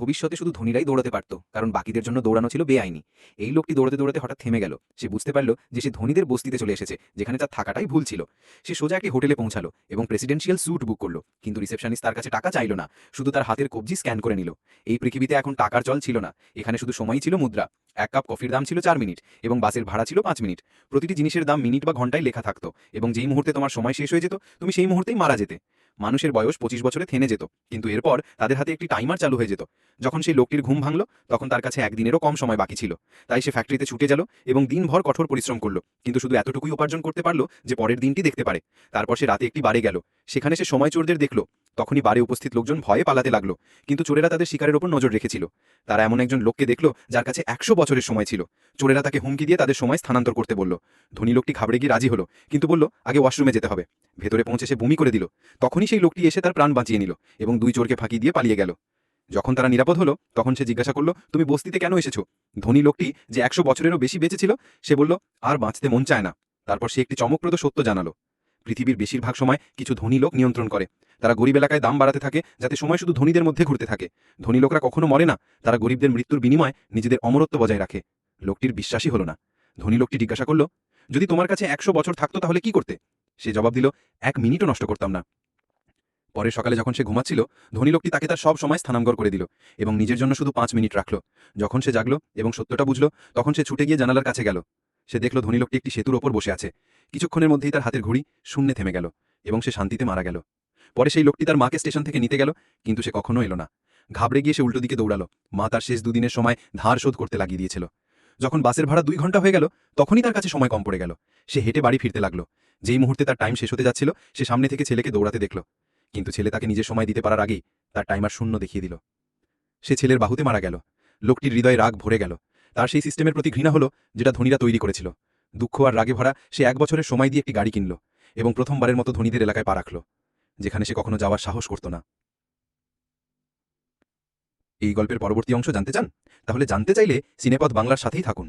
ভবিষ্যতে শুধু ধনীরাই দৌড়াতে পারত, কারণ বাকিদের জন্য দৌড়ানো ছিল বেআইনি। এই লোকটি দৌড়াতে দৌড়াতে হঠাৎ থেমে গেল। সে বুঝতে পারল যে সে ধনীদের বস্তিতে চলে এসেছে, যেখানে তার থাকাটাই ভুল ছিল। সে সোজা একটি হোটেলে পৌঁছালো এবং প্রেসিডেন্সিয়াল স্যুট বুক করল, কিন্তু রিসেপশনিস্ট তার কাছে টাকা চাইল না, শুধু তার হাতের কবজি স্ক্যান করে নিল। এই পৃথিবীতে এখন টাকার চল ছিল না, এখানে শুধু সময়ই ছিল মুদ্রা। এক কাপ কফির দাম ছিল চার মিনিট এবং বাসের ভাড়া ছিল পাঁচ মিনিট। প্রতিটি জিনিসের দাম মিনিট বা ঘন্টায় লেখা থাকতো এবং যেই মুহূর্তে তোমার সময় শেষ হয়ে যেত, তুমি সেই মুহূর্তেই মারা যেতে। মানুষের বয়স পঁচিশ বছরে থেমে যেত। কিন্তু এরপর তাদের হাতে একটি টাইমার চালু হয়ে যেত। যখন সেই লোকটির ঘুম ভাঙল, তখন তার কাছে একদিনেরও কম সময় বাকি ছিল। তাই সে ফ্যাক্টরিতে ছুটে গেল এবং দিনভর কঠোর পরিশ্রম করল। কিন্তু শুধু এতটুকুই উপার্জন করতে পারল যে পরের দিনটি দেখতে পারে। তারপর সে রাতে একটি বারে গেল। সেখানে সে সময় চোরদের দেখল। তখনই বারে উপস্থিত লোকজন ভয়ে পালাতে লাগল, কিন্তু চোরেরা তাদের শিকারের ওপর নজর রেখেছিল। তারা এমন একজন লোককে দেখল যার কাছে একশো বছরের সময় ছিল। চোরেরা তাকে হুমকি দিয়ে তাদের সময় স্থানান্তর করতে বলল। ধনী লোকটি ঘাবড়ে গিয়ে রাজি হলো, কিন্তু বলল, আগে ওয়াশরুমে যেতে হবে। ভেতরে পৌঁছে সে বমি করে দিল। তখনই সেই লোকটি এসে তার প্রাণ বাঁচিয়ে নিল এবং দুই চোরকে ফাঁকি দিয়ে পালিয়ে গেল। যখন তারা নিরাপদ হলো, তখন সে জিজ্ঞাসা করল, তুমি বস্তিতে কেন এসেছ? ধনী লোকটি যে একশো বছরেরও বেশি বেঁচেছিল সে বলল, আর বাঁচতে মন চায় না। তারপর সে একটি চমকপ্রদ সত্য জানালো। পৃথিবীর বেশিরভাগ সময় কিছু ধনী লোক নিয়ন্ত্রণ করে। তারা গরিব এলাকায় দাম বাড়াতে থাকে, যাতে সময় শুধু ধনীদের মধ্যে ঘুরতে থাকে। ধনী লোকরা কখনো মরে না, তারা গরিবদের মৃত্যুর বিনিময়ে নিজেদের অমরত্ব বজায় রাখে। লোকটির বিশ্বাসই হলো না। ধনী লোকটি জিজ্ঞাসা করল, যদি তোমার কাছে একশো বছর থাকতো তাহলে কি করতে? সে জবাব দিল, এক মিনিটও নষ্ট করতাম না। পরের সকালে যখন সে ঘুমাচ্ছিল, ধনী লোকটি তাকে তার সব সময় স্থানান্তর করে দিল এবং নিজের জন্য শুধু পাঁচ মিনিট রাখল। যখন সে জাগলো এবং সত্যটা বুঝলো, তখন সে ছুটে গিয়ে জানালার কাছে গেল। সে দেখল ধনী লোকটি একটি সেতুর ওপর বসে আছে। কিছুক্ষণের মধ্যেই তার হাতের ঘড়ি শূন্যে থেমে গেল এবং সে শান্তিতে মারা গেল। পরে সেই লোকটি তার মাকে স্টেশন থেকে নিতে গেল, কিন্তু সে কখনো এলো না। ঘাবড়ে গিয়ে সে উল্টো দিকে দৌড়ালো। মা তার শেষ দুদিনের সময় ধার শোধ করতে লাগিয়ে দিয়েছিল। যখন বাসের ভাড়া দুই ঘণ্টা হয়ে গেল, তখনই তার কাছে সময় কম পড়ে গেল। সে হেঁটে বাড়ি ফিরতে লাগল। যেই মুহূর্তে তার টাইম শেষ হতে যাচ্ছিল, সে সামনে থেকে ছেলেকে দৌড়াতে দেখল। কিন্তু ছেলে তাকে নিজের সময় দিতে পারার আগেই তার টাইমার শূন্য দেখিয়ে দিল। সে ছেলের বাহুতে মারা গেল। লোকটির হৃদয়ে রাগ ভরে গেল। তার সেই সিস্টেমের প্রতি ঘৃণা হলো, যেটা ধনীরা তৈরি করেছিল। দুঃখ আর রাগে ভরা, সে এক বছরের সময় দিয়ে একটি গাড়ি কিনল এবং প্রথমবারের মতো ধনীদের এলাকায় পা রাখল, যেখানে সে কখনো যাওয়ার সাহস করত না। এই গল্পের পরবর্তী অংশ জানতে চান? তাহলে জানতে চাইলে সিনেপথ বাংলার সাথেই থাকুন।